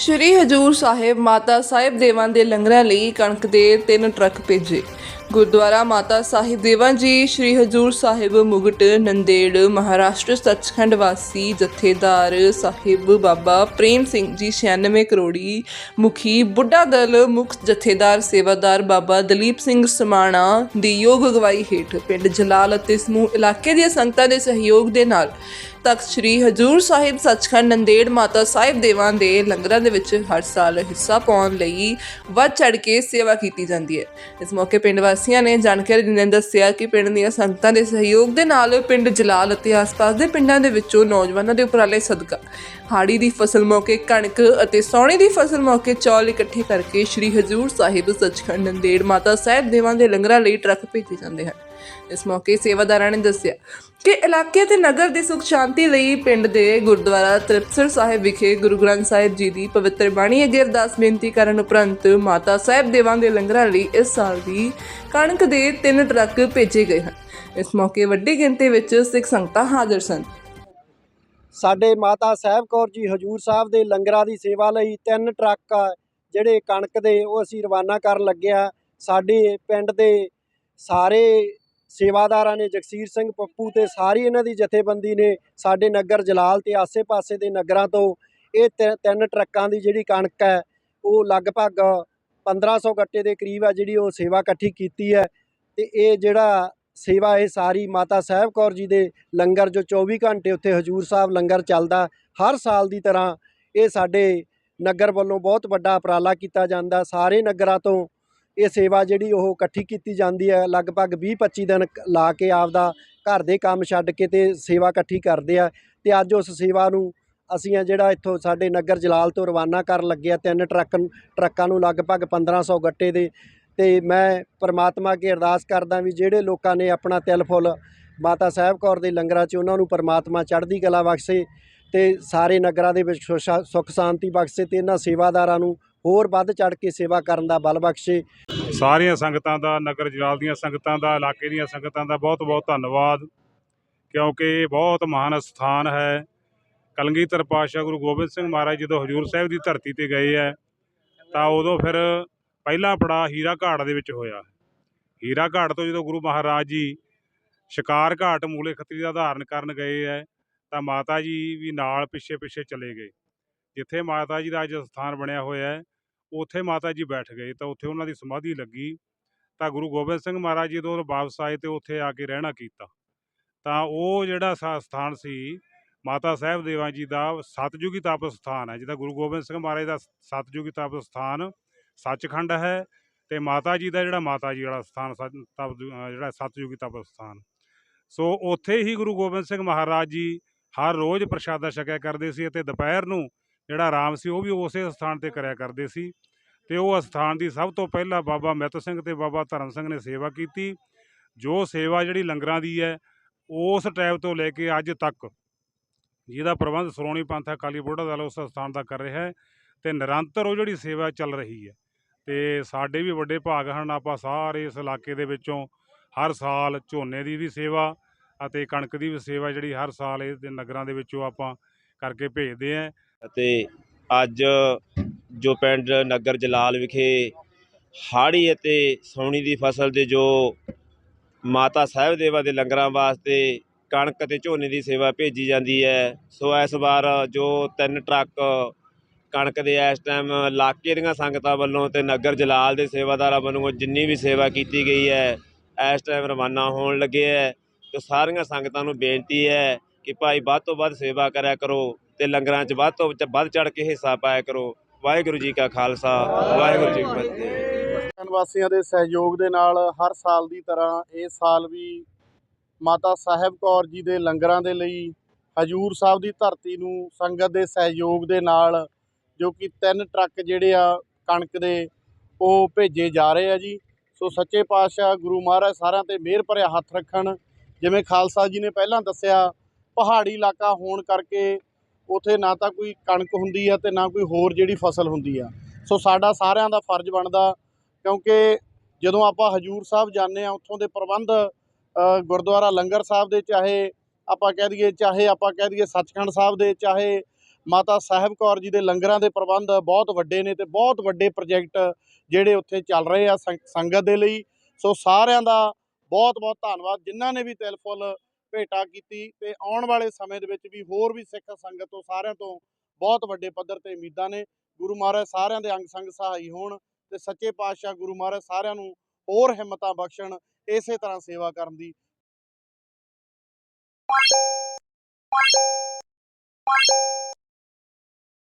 ਸ਼੍ਰੀ ਹਜੂਰ ਸਾਹਿਬ ਮਾਤਾ ਸਾਹਿਬ ਦੇਵਾਂ ਦੇ ਲੰਗਰਾਂ ਲਈ ਕਣਕ ਦੇ ਤਿੰਨ ਟਰੱਕ ਭੇਜੇ। ਗੁਰਦੁਆਰਾ ਮਾਤਾ ਸਾਹਿਬ ਦੇਵਾਂ ਜੀ, ਸ਼੍ਰੀ ਹਜੂਰ ਸਾਹਿਬ ਮੁਗਟ ਨੰਦੇੜ, ਮਹਾਰਾਸ਼ਟਰ ਸੱਚਖੰਡ ਵਾਸੀ ਜਥੇਦਾਰ ਸਾਹਿਬ ਬਾਬਾ ਪ੍ਰੇਮ ਸਿੰਘ ਜੀ 96 ਕਰੋੜੀ ਮੁਖੀ ਬੁੱਢਾ ਦਲ ਮੁਖ ਜਥੇਦਾਰ ਸੇਵਾਦਾਰ ਬਾਬਾ ਦਲੀਪ ਸਿੰਘ ਸਮਾਣਾ ਦੀ ਯੋਗ ਅਗਵਾਈ ਹੇਠ ਪਿੰਡ ਜਲਾਲ ਅਤੇ ਸਮੂਹ ਇਲਾਕੇ ਦੀਆਂ ਸੰਗਤਾਂ ਦੇ ਸਹਿਯੋਗ ਦੇ ਨਾਲ ਤਖਤ ਸ੍ਰੀ ਹਜੂਰ ਸਾਹਿਬ ਸੱਚਖੰਡ ਨੰਦੇੜ ਮਾਤਾ ਸਾਹਿਬ ਦੇਵਾਂ ਦੇ ਲੰਗਰਾਂ ਦੇ ਵਿੱਚ ਹਰ ਸਾਲ ਹਿੱਸਾ ਪਾਉਣ ਲਈ ਵੱਧ ਚੜ ਕੇ ਸੇਵਾ ਕੀਤੀ ਜਾਂਦੀ ਹੈ। ਇਸ ਮੌਕੇ ਪਿੰਡ ਵਾਸੀ ਵਾਸੀਆਂ ਨੇ ਜਾਣਕਾਰੀ ਦਿੰਦਿਆਂ ਦੱਸਿਆ ਕਿ ਪਿੰਡ ਦੀਆਂ ਸੰਗਤਾਂ ਦੇ ਸਹਿਯੋਗ ਦੇ ਨਾਲ ਪਿੰਡ ਜਲਾਲ ਅਤੇ ਆਸ-ਪਾਸ ਦੇ ਪਿੰਡਾਂ ਦੇ ਵਿੱਚੋਂ ਨੌਜਵਾਨਾਂ ਦੇ ਉਪਰਾਲੇ ਸਦਕਾ ਹਾੜੀ ਦੀ ਫਸਲ ਮੌਕੇ ਕਣਕ ਅਤੇ ਸੌਣੀ ਦੀ ਫਸਲ ਮੌਕੇ ਚੌਲ ਇਕੱਠੇ ਕਰਕੇ ਸ੍ਰੀ ਹਜੂਰ ਸਾਹਿਬ ਸੱਚਖੰਡ ਨੰਦੇੜ ਮਾਤਾ ਸਾਹਿਬ ਦੇਵਾਂ ਦੇ ਲੰਗਰਾਂ ਲਈ ਟਰੱਕ ਭੇਜੇ ਜਾਂਦੇ ਹਨ। ਇਸ ਮੌਕੇ ਸੇਵਾਦਾਰਾਂ ਨੇ ਦੱਸਿਆ ਕਿ ਇਲਾਕੇ ਤੇ ਨਗਰ ਦੀ ਸੁਖ ਸ਼ਾਂਤੀ ਲਈ ਪਿੰਡ ਦੇ ਗੁਰਦੁਆਰਾ ਤ੍ਰਿਪਸਰ ਸਾਹਿਬ ਵਿਖੇ ਗੁਰੂ ਗ੍ਰੰਥ ਸਾਹਿਬ ਜੀ ਦੀ ਪਵਿੱਤਰ ਬਾਣੀ ਅੱਗੇ ਅਰਦਾਸ ਬੇਨਤੀ ਕਰਨ ਉਪਰੰਤ ਮਾਤਾ ਸਾਹਿਬ ਦੇਵਾਂ ਦੇ ਲੰਗਰਾਂ ਲਈ ਇਸ ਸਾਲ ਦੀ ਕਣਕ ਦੇ ਤਿੰਨ ਟਰੱਕ ਭੇਜੇ ਗਏ ਹਨ। ਇਸ ਮੌਕੇ ਵੱਡੀ ਗਿਣਤੀ ਵਿੱਚ ਸਿੱਖ ਸੰਗਤਾਂ ਹਾਜ਼ਰ ਸਨ। ਸਾਡੇ ਮਾਤਾ ਸਾਹਿਬ ਕੌਰ ਜੀ ਹਜੂਰ ਸਾਹਿਬ ਦੇ ਲੰਗਰਾਂ ਦੀ ਸੇਵਾ ਲਈ ਤਿੰਨ ਟਰੱਕ ਆ, ਜਿਹੜੇ ਕਣਕ ਦੇ, ਉਹ ਅਸੀਂ ਰਵਾਨਾ ਕਰਨ ਲੱਗਿਆ ਸਾਡੇ ਪਿੰਡ ਦੇ ਸਾਰੇ ਸੇਵਾਦਾਰਾਂ ਨੇ ਜਗਸੀਰ ਸਿੰਘ ਪੱਪੂ ਤੇ ਸਾਰੀ ਇਹਨਾਂ ਦੀ ਜਥੇਬੰਦੀ ਨੇ ਸਾਡੇ ਨਗਰ ਜਲਾਲ ਤੇ ਆਸੇ-ਪਾਸੇ ਦੇ ਨਗਰਾਂ ਤੋਂ ਇਹ ਤਿ- ਤਿੰਨ ਟਰੱਕਾਂ ਦੀ ਜਿਹੜੀ ਕਣਕ ਹੈ, ਉਹ ਲਗਭਗ 1500 ਗੱਟੇ ਦੇ ਕਰੀਬ ਆ ਜਿਹੜੀ ਉਹ ਸੇਵਾ ਇਕੱਠੀ ਕੀਤੀ ਹੈ ਤੇ ਇਹ ਜਿਹੜਾ ਸੇਵਾ ਇਹ ਸਾਰੀ ਮਾਤਾ ਸਾਹਿਬ ਕੌਰ ਜੀ ਦੇ ਲੰਗਰ ਜੋ 24 ਘੰਟੇ ਉੱਥੇ ਹਜੂਰ ਸਾਹਿਬ ਲੰਗਰ ਚੱਲਦਾ, ਹਰ ਸਾਲ ਦੀ ਤਰ੍ਹਾਂ ਇਹ ਸਾਡੇ ਨਗਰ ਵੱਲੋਂ ਬਹੁਤ ਵੱਡਾ ਉਪਰਾਲਾ ਕੀਤਾ ਜਾਂਦਾ, ਸਾਰੇ ਨਗਰਾਂ ਤੋਂ ਇਹ ਸੇਵਾ ਜਿਹੜੀ ਉਹ ਇਕੱਠੀ ਕੀਤੀ ਜਾਂਦੀ ਹੈ, ਲਗਭਗ 20-25 ਦਿਨ ਲਾ ਕੇ ਆਪਦਾ ਘਰ ਦੇ ਕੰਮ ਛੱਡ ਕੇ ਤੇ ਸੇਵਾ ਇਕੱਠੀ ਕਰਦੇ ਆ ਤੇ ਅੱਜ ਉਸ ਸੇਵਾ ਨੂੰ ਅਸੀਂ ਆ ਜਿਹੜਾ ਇੱਥੋਂ ਸਾਡੇ ਨਗਰ ਜਲਾਲ ਤੋਂ ਰਵਾਨਾ ਕਰਨ ਲੱਗੇ ਆ, ਤਿੰਨ ਟਰੱਕ ਟਰੱਕਾਂ ਨੂੰ ਲਗਭਗ 1500 ਗੱਟੇ ਦੇ ਤੇ ਮੈਂ ਪ੍ਰਮਾਤਮਾ ਅੱਗੇ ਅਰਦਾਸ ਕਰਦਾ ਵੀ ਜਿਹੜੇ ਲੋਕਾਂ ਨੇ ਆਪਣਾ ਤਿਲ ਫੁੱਲ ਮਾਤਾ ਸਾਹਿਬ ਕੌਰ ਦੇ ਲੰਗਰਾਂ 'ਚ ਉਹਨਾਂ ਨੂੰ ਪਰਮਾਤਮਾ ਚੜ੍ਹਦੀ ਕਲਾ ਬਖਸ਼ੇ ਤੇ ਸਾਰੇ ਨਗਰਾਂ ਦੇ ਵਿੱਚ ਸੁਸ਼ਾ- ਸੁੱਖ ਸ਼ਾਂਤੀ ਬਖਸ਼ੇ ਤੇ ਇਹਨਾਂ ਸੇਵਾਦਾਰਾਂ ਨੂੰ ਹੋਰ ਵੱਧ ਚੜ੍ਹ ਕੇ ਸੇਵਾ ਕਰਨ ਦਾ ਬਲ ਬਖਸ਼ੇ। ਸਾਰੀਆਂ ਸੰਗਤਾਂ ਦਾ, ਨਗਰ ਜਲਾਲ ਦੀਆਂ ਸੰਗਤਾਂ ਦਾ, ਇਲਾਕੇ ਦੀਆਂ ਸੰਗਤਾਂ ਦਾ ਬਹੁਤ ਬਹੁਤ ਧੰਨਵਾਦ, ਕਿਉਂਕਿ ਇਹ ਬਹੁਤ ਮਹਾਨ ਸਥਾਨ ਹੈ। ਕਲਗੀਧਰ ਪਾਤਸ਼ਾਹ ਗੁਰੂ ਗੋਬਿੰਦ ਸਿੰਘ ਮਹਾਰਾਜ ਜਦੋਂ ਹਜੂਰ ਸਾਹਿਬ ਦੀ ਧਰਤੀ ਤੇ ਗਏ ਹੈ, ਤਾਂ ਉਦੋਂ ਫਿਰ ਪਹਿਲਾ ਪੜਾ ਹੀਰਾ ਘਾਟ ਦੇ ਵਿੱਚ ਹੋਇਆ। ਹੀਰਾ ਘਾਟ ਤੋਂ ਜਦੋਂ ਗੁਰੂ ਮਹਾਰਾਜ ਜੀ ਸ਼ਿਕਾਰ ਘਾਟ ਮੂਲੇ ਖੱਤਰੀ ਦਾ ਧਾਰਨ ਕਰਨ ਗਏ ਹੈ, ਤਾਂ ਮਾਤਾ ਜੀ ਵੀ ਨਾਲ ਪਿੱਛੇ ਪਿੱਛੇ ਚਲੇ ਗਏ। ਜਿੱਥੇ ਮਾਤਾ ਜੀ ਦਾ ਅੱਜ ਸਥਾਨ ਬਣਿਆ ਹੋਇਆ ਹੈ, ਉੱਥੇ ਮਾਤਾ ਜੀ ਬੈਠ ਗਏ ਤਾਂ ਉੱਥੇ ਉਹਨਾਂ ਦੀ ਸਮਾਧੀ ਲੱਗੀ। ਤਾਂ ਗੁਰੂ ਗੋਬਿੰਦ ਸਿੰਘ ਮਹਾਰਾਜ ਜੀ ਤੋਂ ਵਾਪਸ ਆਏ ਤੇ ਉੱਥੇ ਆ ਕੇ ਰਹਿਣਾ ਕੀਤਾ। ਤਾਂ ਉਹ ਜਿਹੜਾ ਸਾ- ਸਥਾਨ ਸੀ, ਮਾਤਾ ਸਾਹਿਬ ਦੇਵਾਂ ਜੀ ਦਾ ਸਤਜੁਗੀ ਤਪ ਸਥਾਨ ਹੈ ਜਿਹਦਾ ਗੁਰੂ ਗੋਬਿੰਦ ਸਿੰਘ ਮਹਾਰਾਜ ਦਾ ਸਤਜੁਗੀ ਤਪ ਸਥਾਨ ਸੱਚਖੰਡ ਹੈ ਤੇ ਮਾਤਾ ਜੀ ਦਾ ਜਿਹੜਾ ਮਾਤਾ ਜੀ ਵਾਲਾ ਸਥਾਨ ਸਤ- ਤਪ ਜਿਹੜਾ ਸਤਜੁਗੀ ਤਪ ਸਥਾਨ। ਸੋ ਉੱਥੇ ਹੀ ਗੁਰੂ ਗੋਬਿੰਦ ਸਿੰਘ ਮਹਾਰਾਜ ਜੀ ਹਰ ਰੋਜ਼ ਪ੍ਰਸ਼ਾਦਾ ਛਕਿਆ ਕਰਦੇ ਸੀ ਅਤੇ ਦੁਪਹਿਰ ਨੂੰ ਜਿਹੜਾ ਆਰਾਮ ਸੀ, ਉਹ ਵੀ ਉਸੇ ਸਥਾਨ ਤੇ ਕਰਿਆ ਕਰਦੇ ਸੀ। ਤੇ ਉਹ ਅਸਥਾਨ ਦੀ ਸਭ ਤੋਂ ਪਹਿਲਾਂ ਬਾਬਾ ਮਿੱਤ ਸਿੰਘ ਤੇ ਬਾਬਾ ਧਰਮ ਸਿੰਘ ਨੇ ਸੇਵਾ ਕੀਤੀ। ਜੋ ਸੇਵਾ ਜਿਹੜੀ ਲੰਗਰਾਂ ਦੀ ਹੈ, ਉਸ ਟਾਈਮ ਤੋਂ ਲੈ ਕੇ ਅੱਜ ਤੱਕ ਜਿਹਦਾ ਪ੍ਰਬੰਧ ਸ਼੍ਰੋਮਣੀ ਪੰਥ ਅਕਾਲੀ ਬੁੱਢਾ ਦਲ ਉਸ ਸਥਾਨ ਦਾ ਕਰ ਰਿਹਾ ਹੈ ਤੇ ਨਿਰੰਤਰ ਉਹ ਜਿਹੜੀ ਸੇਵਾ ਚੱਲ ਰਹੀ ਹੈ। ਤੇ ਸਾਡੇ ਵੀ ਵੱਡੇ ਭਾਗ ਹਨ, ਆਪਾਂ ਸਾਰੇ ਇਸ ਇਲਾਕੇ ਦੇ ਵਿੱਚੋਂ ਹਰ ਸਾਲ ਝੋਨੇ ਦੀ ਵੀ ਸੇਵਾ ਅਤੇ ਕਣਕ ਦੀ ਵੀ ਸੇਵਾ ਜਿਹੜੀ ਹਰ ਸਾਲ ਇਹ ਦੇ ਨਗਰਾਂ ਦੇ ਵਿੱਚੋਂ ਆਪਾਂ ਕਰਕੇ ਭੇਜਦੇ ਆਂ ਅਤੇ ਅੱਜ ਜੋ ਪਿੰਡ ਨਗਰ ਜਲਾਲ ਵਿਖੇ ਹਾੜੀ ਅਤੇ ਸੌਣੀ ਦੀ ਫਸਲ ਦੇ ਜੋ ਮਾਤਾ ਸਾਹਿਬ ਦੇਵਾ ਦੇ ਲੰਗਰਾਂ ਵਾਸਤੇ ਕਣਕ ਅਤੇ ਝੋਨੇ ਦੀ ਸੇਵਾ ਭੇਜੀ ਜਾਂਦੀ ਹੈ, ਸੋ ਇਸ ਵਾਰ ਜੋ ਤਿੰਨ ਟਰੱਕ ਕਣਕ ਦੇ ਇਸ ਟਾਈਮ ਇਲਾਕੇ ਦੀਆਂ ਸੰਗਤਾਂ ਵੱਲੋਂ ਤੇ ਨਗਰ ਜਲਾਲ ਦੇ ਸੇਵਾਦਾਰਾਂ ਵੱਲੋਂ ਜਿੰਨੀ ਵੀ ਸੇਵਾ ਕੀਤੀ ਗਈ ਹੈ, ਇਸ ਟਾਈਮ ਰਵਾਨਾ ਹੋਣ ਲੱਗੇ ਹੈ। ਤੇ ਸਾਰੀਆਂ ਸੰਗਤਾਂ ਨੂੰ ਬੇਨਤੀ ਹੈ ਕਿ ਭਾਈ ਵੱਧ ਤੋਂ ਵੱਧ ਸੇਵਾ ਕਰਿਆ ਕਰੋ। ਤੇ ਲੰਗਰਾਂ 'ਚ ਵੱਧ ਤੋਂ ਵੱਧ ਚੜ ਕੇ ਹਿੱਸਾ ਪਾਇਆ ਕਰੋ। ਵਾਹਿਗੁਰੂ ਜੀ ਕਾ ਖਾਲਸਾ, ਵਾਹਿਗੁਰੂ ਜੀ ਕੀ ਫਤਿਹ। ਵਾਸੀਆਂ ਦੇ ਸਹਿਯੋਗ ਦੇ ਨਾਲ ਹਰ ਸਾਲ ਦੀ ਤਰ੍ਹਾਂ ਇਸ ਸਾਲ ਵੀ ਮਾਤਾ ਸਾਹਿਬ ਕੌਰ ਜੀ ਦੇ ਲੰਗਰਾਂ ਦੇ ਲਈ ਹਜੂਰ ਸਾਹਿਬ ਦੀ ਧਰਤੀ ਨੂੰ ਸੰਗਤ ਦੇ ਸਹਿਯੋਗ ਦੇ ਨਾਲ ਜੋ ਕਿ ਤਿੰਨ ਟਰੱਕ ਜਿਹੜੇ ਆ ਕਣਕ ਦੇ ਉਹ ਭੇਜੇ ਜਾ ਰਹੇ ਆ ਜੀ। ਸੋ ਸੱਚੇ ਪਾਤਸ਼ਾਹ ਗੁਰੂ ਮਹਾਰਾਜ ਸਾਰਿਆਂ ਤੇ ਮਿਹਰ ਭਰਿਆ ਹੱਥ ਰੱਖਣ। ਜਿਵੇਂ ਖਾਲਸਾ ਜੀ ਨੇ ਪਹਿਲਾਂ ਦੱਸਿਆ, ਪਹਾੜੀ ਇਲਾਕਾ ਹੋਣ ਕਰਕੇ ਉਥੇ ਨਾ ਤਾਂ ਕੋਈ ਕਣਕ ਹੁੰਦੀ ਆ ਤੇ ਨਾ ਕੋਈ ਹੋਰ ਜਿਹੜੀ ਫਸਲ ਹੁੰਦੀ ਆ। ਸੋ ਸਾਡਾ ਸਾਰਿਆਂ ਦਾ ਫਰਜ਼ ਬਣਦਾ, ਕਿਉਂਕਿ ਜਦੋਂ ਆਪਾਂ ਹਜੂਰ ਸਾਹਿਬ ਜਾਂਦੇ ਆ, ਉੱਥੋਂ ਦੇ ਪ੍ਰਬੰਧ ਗੁਰਦੁਆਰਾ ਲੰਗਰ ਸਾਹਿਬ ਦੇ ਚਾਹੇ ਆਪਾਂ ਕਹਿ ਦਈਏ, ਚਾਹੇ ਆਪਾਂ ਕਹਿ ਦਈਏ ਸੱਚਖੰਡ ਸਾਹਿਬ ਦੇ, ਚਾਹੇ ਮਾਤਾ ਸਾਹਿਬ ਕੌਰ ਜੀ ਦੇ ਲੰਗਰਾਂ ਦੇ ਪ੍ਰਬੰਧ ਬਹੁਤ ਵੱਡੇ ਨੇ ਤੇ ਬਹੁਤ ਵੱਡੇ ਪ੍ਰੋਜੈਕਟ ਜਿਹੜੇ ਉੱਥੇ ਚੱਲ ਰਹੇ ਆ ਸੰਗਤ ਦੇ ਲਈ। ਸੋ ਸਾਰਿਆਂ ਦਾ ਬਹੁਤ ਬਹੁਤ ਧੰਨਵਾਦ। ਜਿਨ੍ਹਾਂ ਨੇ ਵੀ ਤਿਲ ਫੁੱਲ ਭੇਟਾ ਕੀਤੀ ਤੇ ਆਉਣ ਵਾਲੇ ਸਮੇਂ ਦੇ ਵਿੱਚ ਵੀ ਹੋਰ ਵੀ ਸਿੱਖ ਸੰਗਤ ਤੋਂ ਸਾਰਿਆਂ ਤੋਂ ਬਹੁਤ ਵੱਡੇ ਪੱਧਰ ਤੇ ਉਮੀਦਾਂ ਨੇ। ਗੁਰੂ ਮਹਾਰਾਜ ਸਾਰਿਆਂ ਦੇ ਅੰਗ ਸੰਗ ਸਹਾਈ ਹੋਣ ਤੇ ਸੱਚੇ ਪਾਤਸ਼ਾਹ ਗੁਰੂ ਮਹਾਰਾਜ ਸਾਰਿਆਂ ਨੂੰ ਹੋਰ ਹਿੰਮਤਾਂ ਬਖਸ਼ਣ, ਇਸੇ ਤਰ੍ਹਾਂ ਸੇਵਾ ਕਰਨ ਦੀ।